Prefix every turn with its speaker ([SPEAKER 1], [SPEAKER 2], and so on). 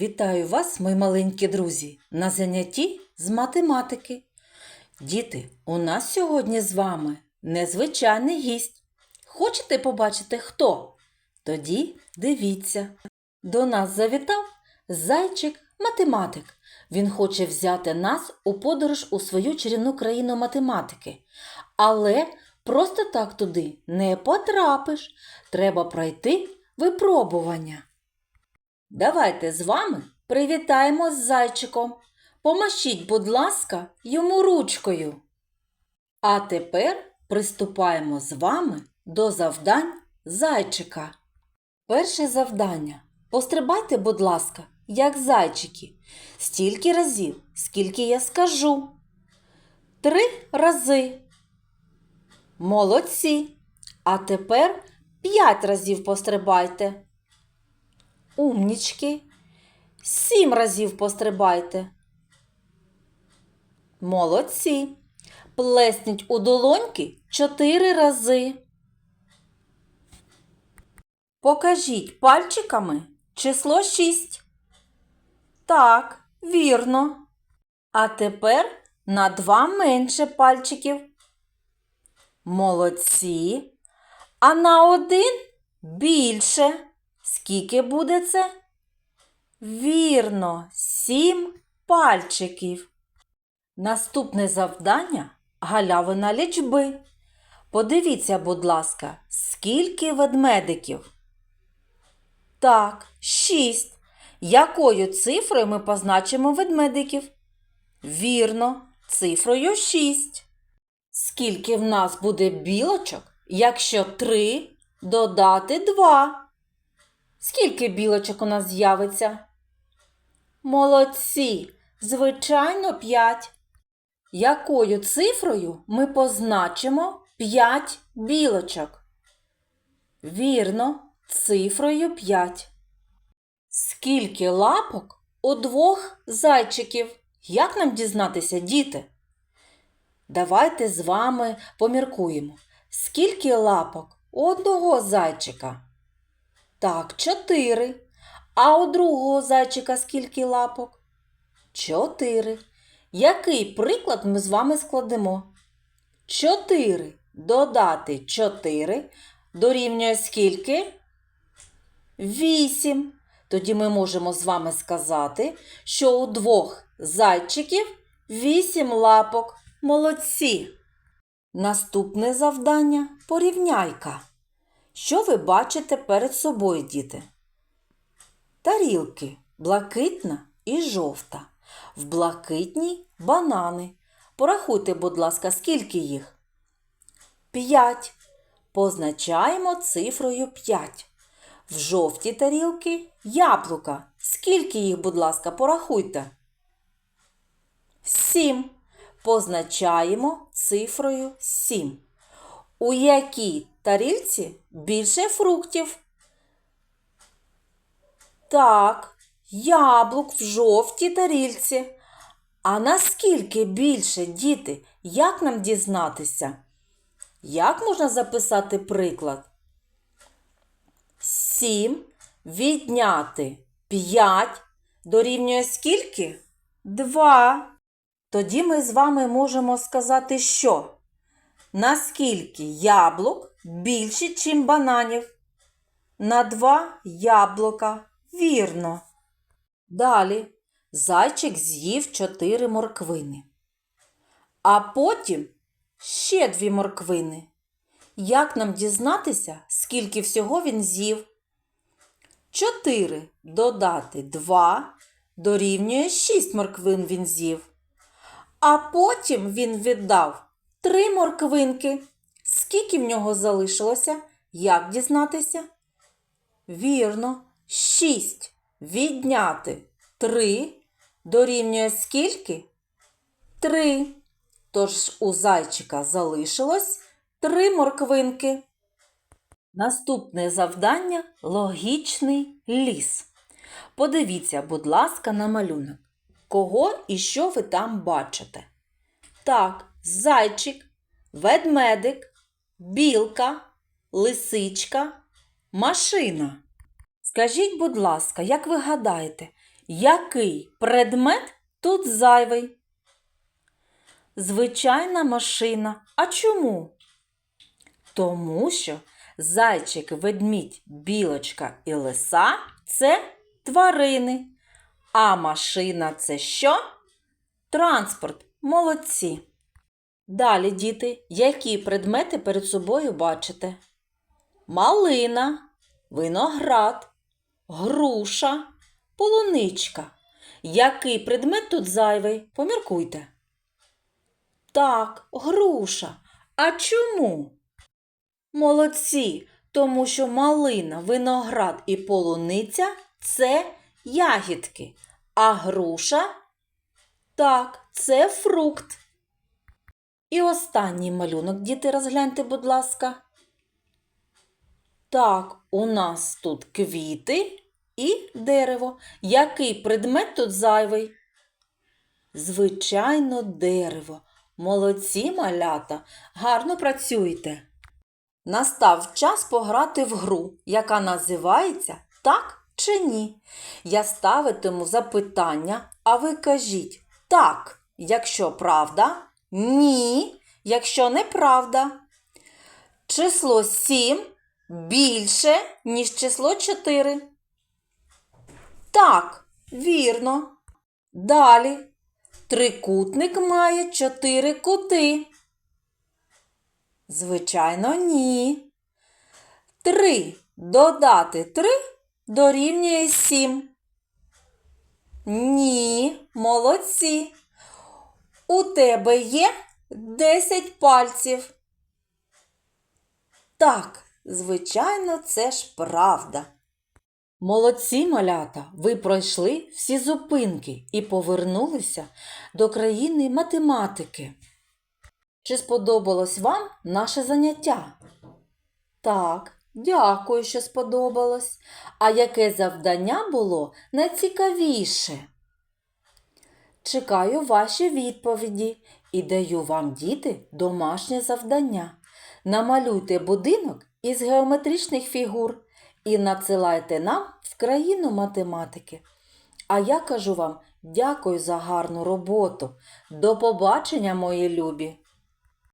[SPEAKER 1] Вітаю вас, мої маленькі друзі, на занятті з математики. Діти, у нас сьогодні з вами незвичайний гість. Хочете побачити хто? Тоді дивіться. До нас завітав зайчик-математик. Він хоче взяти нас у подорож у свою чарівну країну математики. Але просто так туди не потрапиш. Треба пройти випробування. Давайте з вами привітаємо з зайчиком. Помашіть, будь ласка, йому ручкою. А тепер приступаємо з вами до завдань зайчика. Перше завдання. Пострибайте, будь ласка, як зайчики, стільки разів, скільки я скажу. Три рази. Молодці. А тепер п'ять разів пострибайте. Умнічки. Сім разів пострибайте. Молодці. Плесніть у долоньки чотири рази. Покажіть пальчиками число шість. Так, вірно. А тепер на два менше пальчиків. Молодці. А на один більше. Скільки буде це? Вірно, сім пальчиків. Наступне завдання галявина лічби. Подивіться, будь ласка, скільки ведмедиків? Так, шість. Якою цифрою ми позначимо ведмедиків? Вірно, цифрою шість. Скільки в нас буде білочок, якщо три додати два? Скільки білочок у нас з'явиться? Молодці, звичайно, п'ять. Якою цифрою ми позначимо п'ять білочок? Вірно, цифрою п'ять. Скільки лапок у двох зайчиків? Як нам дізнатися, діти? Давайте з вами поміркуємо. Скільки лапок у одного зайчика? Так, чотири. А у другого зайчика скільки лапок? Чотири. Який приклад ми з вами складемо? Чотири додати чотири дорівнює скільки? Вісім. Тоді ми можемо з вами сказати, що у двох зайчиків вісім лапок. Молодці. Наступне завдання порівняйка. Що ви бачите перед собою, діти? Тарілки блакитна і жовта. В блакитній банани. Порахуйте, будь ласка, скільки їх? П'ять. Позначаємо цифрою 5. В жовтій тарілки яблука. Скільки їх, будь ласка, порахуйте? Сім. Позначаємо цифрою 7. У якій тарілці більше фруктів? Так, яблук в жовтій тарілці. А наскільки більше, діти, як нам дізнатися? Як можна записати приклад? 7 відняти 5 дорівнює скільки? 2. Тоді ми з вами можемо сказати, що наскільки яблук більше, чим бананів? На 2 яблука. Вірно. Далі зайчик з'їв 4 морквини. А потім ще дві морквини. Як нам дізнатися, скільки всього він з'їв? 4 додати 2 дорівнює 6 морквин він з'їв. А потім він віддав 3 морквинки. Скільки в нього залишилося? Як дізнатися? Вірно, 6 відняти 3 дорівнює скільки? 3. Тож у зайчика залишилось три морквинки. Наступне завдання логічний ліс. Подивіться, будь ласка, на малюнок. Кого і що ви там бачите? Так, зайчик, ведмедик, білка, лисичка, машина. Скажіть, будь ласка, як ви гадаєте, Який предмет тут зайвий? Звичайна машина. А чому? Тому що зайчик, ведмідь, білочка і лиса це тварини. А машина це що? Транспорт. Молодці. Далі, діти, які предмети перед собою бачите? Малина, виноград, груша, полуничка. Який предмет тут зайвий? Поміркуйте. Так, груша. А чому? Молодці, тому що малина, виноград і полуниця це ягідки, а груша так, це фрукт. І останній малюнок, діти, розгляньте, будь ласка. Так, у нас тут квіти і дерево. Який предмет тут зайвий? Звичайно, дерево. Молодці малята, гарно працюйте. Настав час пограти в гру, яка називається Так чи ні. Я ставитиму запитання, а ви кажіть так, якщо правда, ні, якщо неправда. Число 7 більше, ніж число 4. Так, вірно. Далі. Трикутник має 4 кути. Звичайно, ні. 3 додати 3 дорівнює 7. Ні, молодці. У тебе є 10 пальців. Так, звичайно, це ж правда. Молодці, малята, ви пройшли всі зупинки і повернулися до країни математики. Чи сподобалось вам наше заняття? Так, дякую, що сподобалось. А яке завдання було найцікавіше? Чекаю ваші відповіді і даю вам, діти, домашнє завдання. Намалюйте будинок із геометричних фігур і надсилайте нам в країну математики. А я кажу вам дякую за гарну роботу. До побачення, мої любі!